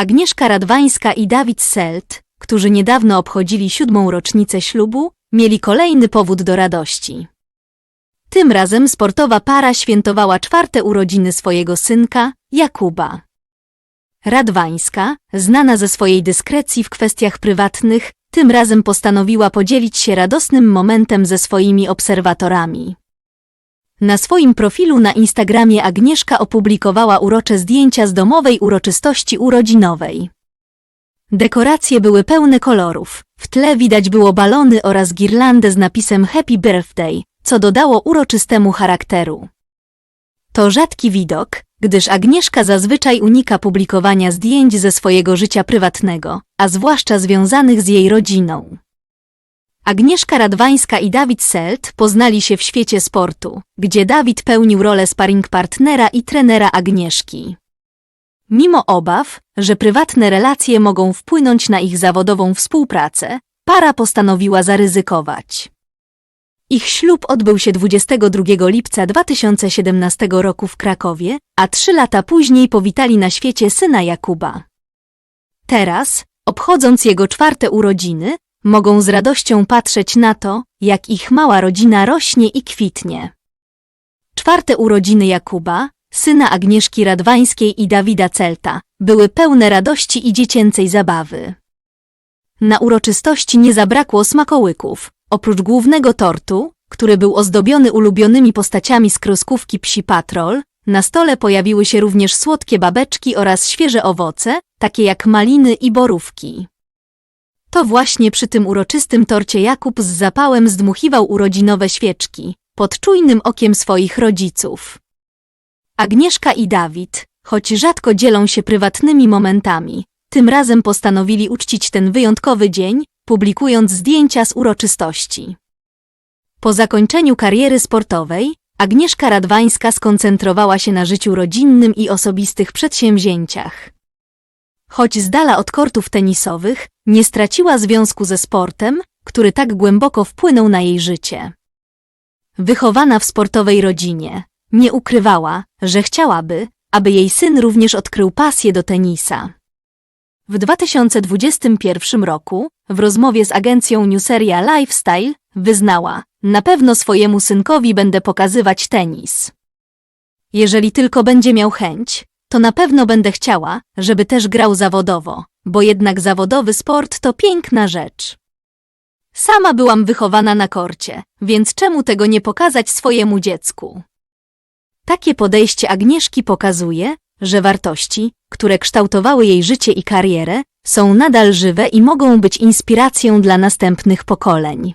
Agnieszka Radwańska i Dawid Selt, którzy niedawno obchodzili siódmą rocznicę ślubu, mieli kolejny powód do radości. Tym razem sportowa para świętowała czwarte urodziny swojego synka, Jakuba. Radwańska, znana ze swojej dyskrecji w kwestiach prywatnych, tym razem postanowiła podzielić się radosnym momentem ze swoimi obserwatorami. Na swoim profilu na Instagramie Agnieszka opublikowała urocze zdjęcia z domowej uroczystości urodzinowej. Dekoracje były pełne kolorów. W tle widać było balony oraz girlandę z napisem Happy Birthday, co dodało uroczystemu charakteru. To rzadki widok, gdyż Agnieszka zazwyczaj unika publikowania zdjęć ze swojego życia prywatnego, a zwłaszcza związanych z jej rodziną. Agnieszka Radwańska i Dawid Selt poznali się w świecie sportu, gdzie Dawid pełnił rolę sparring partnera i trenera Agnieszki. Mimo obaw, że prywatne relacje mogą wpłynąć na ich zawodową współpracę, para postanowiła zaryzykować. Ich ślub odbył się 22 lipca 2017 roku w Krakowie, a trzy lata później powitali na świecie syna Jakuba. Teraz, obchodząc jego czwarte urodziny, mogą z radością patrzeć na to, jak ich mała rodzina rośnie i kwitnie. Czwarte urodziny Jakuba, syna Agnieszki Radwańskiej i Dawida Celta, były pełne radości i dziecięcej zabawy. Na uroczystości nie zabrakło smakołyków, oprócz głównego tortu, który był ozdobiony ulubionymi postaciami z kreskówki Psi Patrol, na stole pojawiły się również słodkie babeczki oraz świeże owoce, takie jak maliny i borówki. To właśnie przy tym uroczystym torcie Jakub z zapałem zdmuchiwał urodzinowe świeczki, pod czujnym okiem swoich rodziców. Agnieszka i Dawid, choć rzadko dzielą się prywatnymi momentami, tym razem postanowili uczcić ten wyjątkowy dzień, publikując zdjęcia z uroczystości. Po zakończeniu kariery sportowej, Agnieszka Radwańska skoncentrowała się na życiu rodzinnym i osobistych przedsięwzięciach. Choć z dala od kortów tenisowych, nie straciła związku ze sportem, który tak głęboko wpłynął na jej życie. Wychowana w sportowej rodzinie, nie ukrywała, że chciałaby, aby jej syn również odkrył pasję do tenisa. W 2021 roku, w rozmowie z agencją Newseria Lifestyle, wyznała, na pewno swojemu synkowi będę pokazywać tenis. Jeżeli tylko będzie miał chęć, to na pewno będę chciała, żeby też grał zawodowo, bo jednak zawodowy sport to piękna rzecz. Sama byłam wychowana na korcie, więc czemu tego nie pokazać swojemu dziecku? Takie podejście Agnieszki pokazuje, że wartości, które kształtowały jej życie i karierę, są nadal żywe i mogą być inspiracją dla następnych pokoleń.